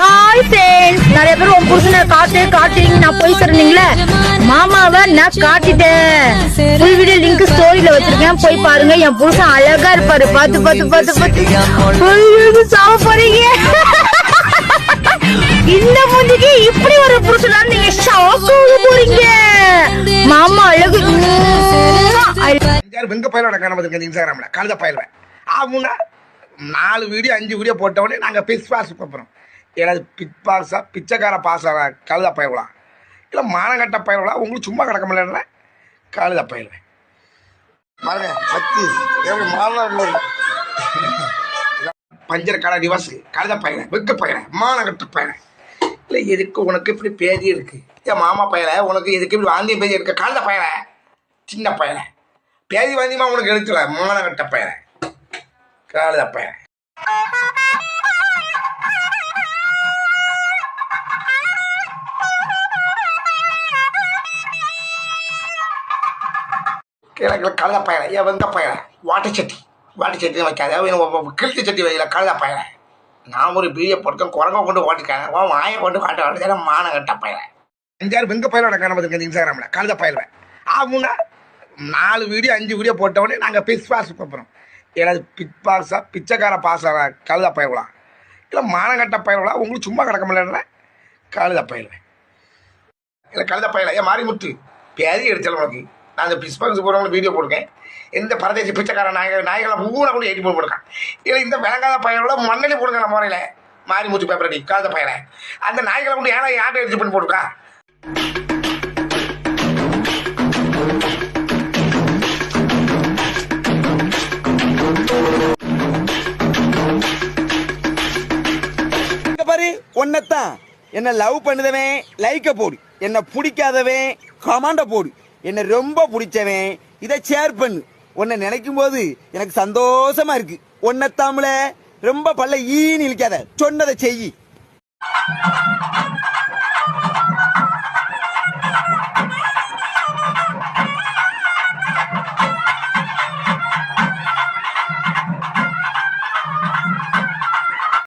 Hi friends நிறைய பேர் உன் புருஷனை காட்டு காட்டுறீங்க. நான் போய் சொல்றீங்களே மாமாவை நான் காட்டிட்டேன். ஃபுல் வீடியோ லிங்க் ஸ்டோரியில வச்சிருக்கேன். போய் பாருங்க. என் புருஷன் அழகா இருப்பாரு. பார்த்து பார்த்து பார்த்து பார்த்து. ஐயோ, சாவ போறீங்க இந்த மூஞ்சிக்கு இப்படி ஒரு புருஷனா நீங்க ஷாக் போறீங்க. மாமா அழகு I வெங்க பயில நடக்க நம்ம இருக்கு கழுத பயில ஆகுனா நாலு வீடியோ அஞ்சு வீடியோ போட்டவொடனே நாங்கள் பிஸ் பாஸ் பார்ப்போம் ஏதாவது பிட் பாஸாக பிச்சைக்கார பாஸா கழுத பயிலாம் இல்லை மானகட்ட பயிரலாம் உங்களுக்கு சும்மா கிடக்க முடியல கழுத பயிலுவேன் பாருங்க சக்தி. எப்படி பஞ்சர் கடை டிவாஸ் கழுத பயில வெக்க பயில மானகட்ட பயில. இல்லை எதுக்கு உனக்கு இப்படி பேதி இருக்கு? என் மாமா பையல உனக்கு எதுக்கு இப்படி வாந்தியம் பேதி இருக்கு? கழுத பயில சின்ன பையல. பேதி வாந்தியமா உனக்கு எழுத்துல மானகட்ட பையல காலத பையல கிழக்கில் கழுத பயலை ஏன் வெங்கப்பயர வாட்டை சட்டி. வாட்டச்சட்டி வாட்டச்சட்டி வைக்காத. கிழத்து சட்டி வைக்கல கழுத பயலை நான் ஒரு பீடியை போட்டு குரங்க கொண்டு ஓட்டிருக்கேன் உன் வாயை கொண்டு காட்ட வேண்டியது மானகட்ட பயலை அஞ்சாறு வெங்க பயலோட நடக்க இன்ஸ்டாகிராமில் கழுத பயலை ஆகும்னா நாலு வீடியோ அஞ்சு வீடியோ போட்ட நாங்கள் பிஸ் பாஸ் போகிறோம் ஏதாவது பிக் பாஸா பிச்சைக்கார பாஸா கழுத பயிரலாம் இல்லை மானகட்ட பயிரலாம் உங்களுக்கு சும்மா கிடக்க முடியல கழுத பயிலுவேன் இல்லை கழுத பயில. ஏன் மாரிமுத்து பேதி எடுத்தல உனக்கு. நான் அந்த பிஸ்பன்ஸ் போகிறவங்க வீடியோ போட்டிருக்கேன். இந்த பரதேசி பிச்சைக்கார நாயக நாய்களை பூரா கூட ஏற்றி போட்டு போட்டுருக்கான். இல்லை இந்த விளங்காத பையனோட மண்ணலி போடுங்க நம்ம முறையில். மாரிமுத்து பேப்பரடி கழுத பயில. அந்த நாய்களை கொண்டு ஏன்னா யார்ட்ட எடுத்து பண்ணி போட்டுருக்கா பாரு ஒன்னத்தான் என்ன லவ் பண்ணுதவன் லைக்க போடு. என்ன பிடிக்காதவன் கமாண்ட போடு. என்ன ரொம்ப பிடிச்சவன் இதை ஷேர் பண்ணு. உன்னை நினைக்கும் போது எனக்கு சந்தோஷமா இருக்கு. ஒன்னத்தாமல ரொம்ப பல்ல ஈ இழிக்காத. சொன்னதை செய்